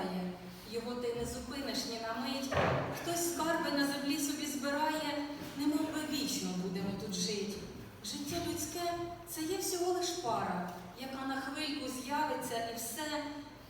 пропадає, його ти не зупиниш ні на мить. Хтось скарби на землі собі збирає, немов би вічно будемо тут жить. Життя людське це є всього лиш пара, яка на хвильку з'явиться і все,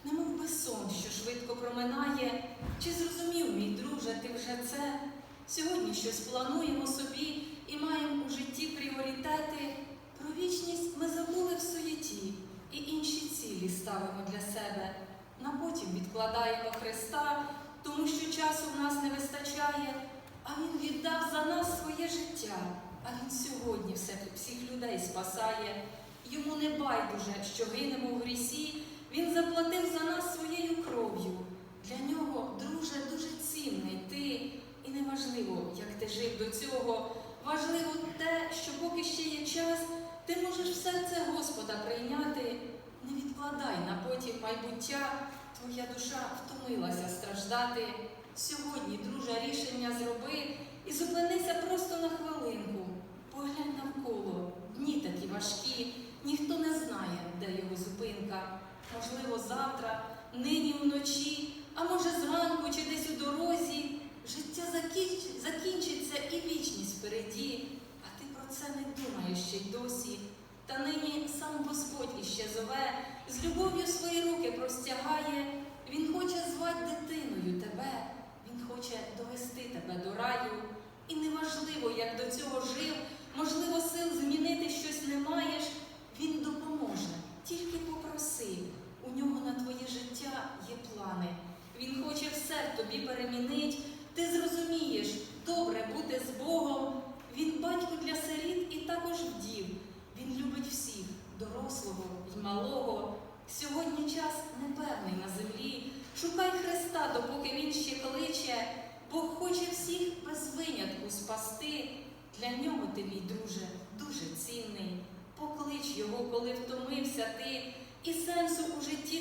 немов би сон, що швидко проминає. Чи зрозумів, мій друже, ти вже це? Сьогодні щось плануємо собі і маємо у житті пріоритети. Про вічність ми забули в суєті і інші цілі ставимо для себе. На потім відкладаємо Христа, тому що часу в нас не вистачає, а Він віддав за нас своє життя, а Він сьогодні все, всіх людей спасає. Йому не байдуже, що гинемо в грісі, Він заплатив за нас своєю кров'ю. Для нього, друже, дуже цінний ти. І не важливо, як ти жив до цього. Важливо те, що поки ще є час, ти можеш все це Господа прийняти. Відкладай на потім майбуття, твоя душа втомилася страждати. Сьогодні, друже, рішення зроби і зупинися просто на хвилинку. Поглянь навколо, дні такі важкі, ніхто не знає, де його зупинка. Можливо, завтра, нині вночі, а може зранку чи десь у дорозі. Життя закінч- закінчиться і вічність впереді, а ти про це не думаєш ще й досі. Та нині сам Господь іще зове, з любов'ю свої руки простягає. Він хоче звати дитиною тебе, він хоче довести тебе до раю. І неважливо, як до цього жив, можливо, сил змінити щось не маєш. Він допоможе, тільки попроси. У нього на твоє життя є плани. Він хоче все тобі перемінить. Ти зрозумієш, добре бути з Богом. Він батько для сиріт і також вдів. Він любить всіх, дорослого й малого. Сьогодні час непевний на землі. Шукай Христа, допоки він ще кличе. Бог хоче всіх без винятку спасти. Для нього ти, мій друже, дуже цінний. Поклич його, коли втомився ти, і сенсу у житті